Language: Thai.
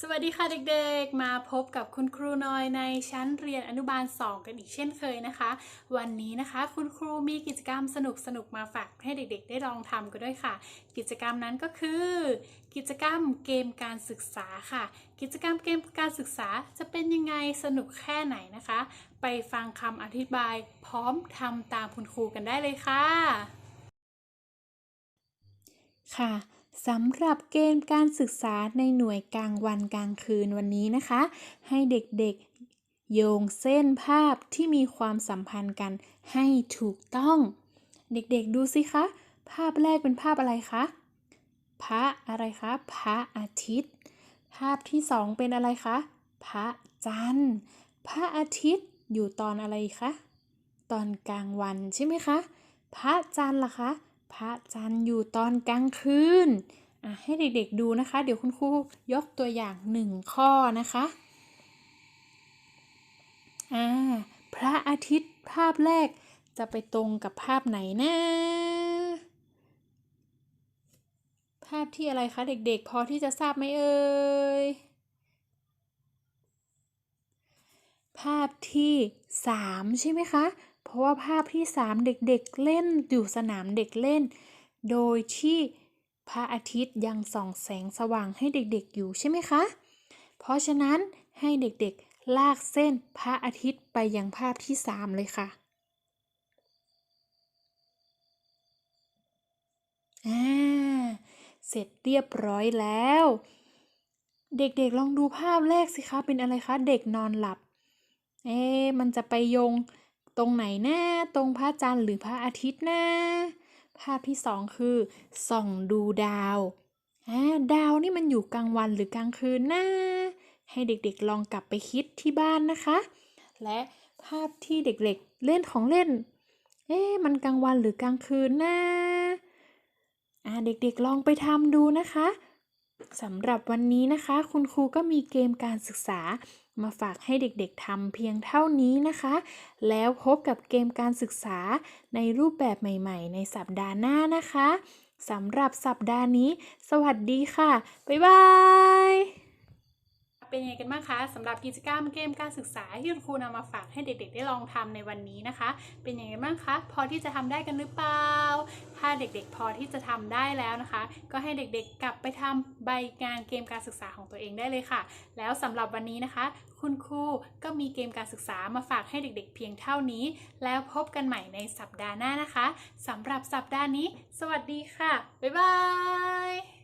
สวัสดีค่ะเด็กๆ มาพบกับคุณครูน้อยในชั้นเรียนอนุบาล 2 กันอีกเช่นเคยนะคะ วันนี้นะคะคุณครูมีกิจกรรมสนุกๆมาฝากให้เด็กๆ ได้ลองทำกันด้วยค่ะ กิจกรรมนั้นก็คือ กิจกรรมเกมการศึกษาค่ะ กิจกรรมเกมการศึกษาจะเป็นยังไงสนุกแค่ไหนนะคะ ไปฟังคำอธิบายพร้อมทำตามคุณครูกันได้เลยค่ะ ค่ะสำหรับเกณฑ์การศึกษาในหน่วยกลางวันกลางคืนวันนี้นะคะ ให้เด็กๆ โยงเส้นภาพที่มีความสัมพันธ์กันให้ถูกต้อง เด็กๆดูสิคะ ภาพแรกเป็นภาพอะไรคะพระอะไรคะพระอาทิตย์ ภาพที่สองเป็นอะไรคะพระจันทร์ พระอาทิตย์อยู่ตอนอะไรคะตอนกลางวันใช่ไหมคะ พระจันทร์ล่ะคะ พระจันทร์อยู่ตอนกลางคืนให้เด็กๆดูนะคะ เดี๋ยวคุณครูยกตัวอย่างหนึ่งข้อนะคะอ่าพระอาทิตย์ภาพแรกจะไปตรงกับภาพไหนนะ ภาพที่อะไรคะ เด็กๆ พอที่จะทราบไหมเอ่ย ภาพที่สามใช่ไหมคะ เพราะว่าภาพที่สามเด็กๆเล่นอยู่สนามเด็กเล่น โดยที่พระอาทิตย์ยังส่องแสงสว่างให้เด็กๆอยู่ใช่ไหมคะ เพราะฉะนั้นให้เด็กๆลากเส้นพระอาทิตย์ไปยังภาพที่สามเลยค่ะอ่าเสร็จเรียบร้อยแล้ว เด็กๆลองดูภาพแรกสิคะ เป็นอะไรคะ เด็กนอนหลับ เอ๊ะมันจะไปยง ตรงไหนนะตรงพระจันทร์หรือพระอาทิตย์นะภาพที่สองคือส่องดูดาวดาวนี่มันอยู่กลางวันหรือกลางคืนนะให้เด็กๆลองกลับไปคิดที่บ้านนะคะ และภาพที่เด็กๆเล่นของเล่น เอ๊ะมันกลางวันหรือกลางคืนนะอ่าเด็กๆลองไปทำดูนะคะสำหรับวันนี้นะคะ คุณครูก็มีเกมการศึกษา มาฝากให้เด็กๆทำเพียงเท่านี้นะคะ แล้วพบกับเกมการศึกษาในรูปแบบใหม่ ๆ ในสัปดาห์หน้านะคะสำหรับสัปดาห์นี้ สวัสดีค่ะ บ๊ายบาย เป็นยังไงกันบ้างคะสำหรับกิจกรรมเกมการศึกษาที่คุณครูนำมาฝากให้เด็กๆ ได้ลองทำในวันนี้นะคะ เป็นยังไงบ้างคะพอที่จะทำได้กันหรือเปล่า ถ้าเด็กๆ พอที่จะทำได้แล้วนะคะ ก็ให้เด็กๆ กลับไปทำใบงานเกมการศึกษาของตัวเองได้เลยค่ะ แล้วสำหรับวันนี้นะคะ คุณครูก็มีเกมการศึกษามาฝากให้เด็กๆ เพียงเท่านี้ แล้วพบกันใหม่ในสัปดาห์หน้านะคะสำหรับสัปดาห์นี้ สวัสดีค่ะบ๊ายบาย